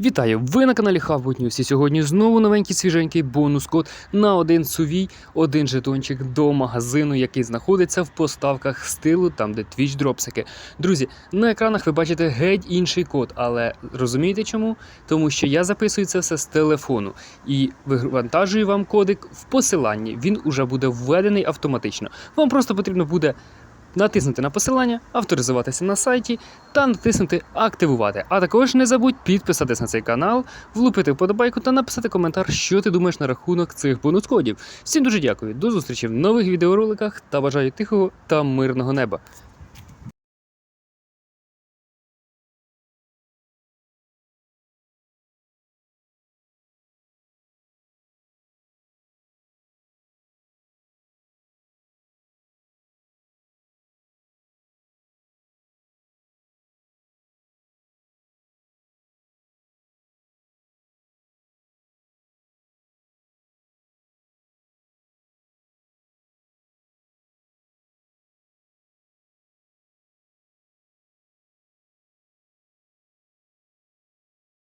Вітаю! Ви на каналі Хавбут News і сьогодні знову новенький свіженький бонус код на один сувій, один жетончик до магазину, який знаходиться в поставках стилу, там де твіч дропсики. Друзі, на екранах ви бачите геть інший код, але розумієте чому? Тому що я записую це все з телефону і вивантажую вам кодик в посиланні. Він уже буде введений автоматично. Вам просто потрібно буде. Натиснути на посилання, авторизуватися на сайті та натиснути Активувати. А також не забудь підписатись на цей канал, влупити вподобайку та написати коментар, що ти думаєш на рахунок цих бонус-кодів. Всім дуже дякую, до зустрічі в нових відеороликах та бажаю тихого та мирного неба.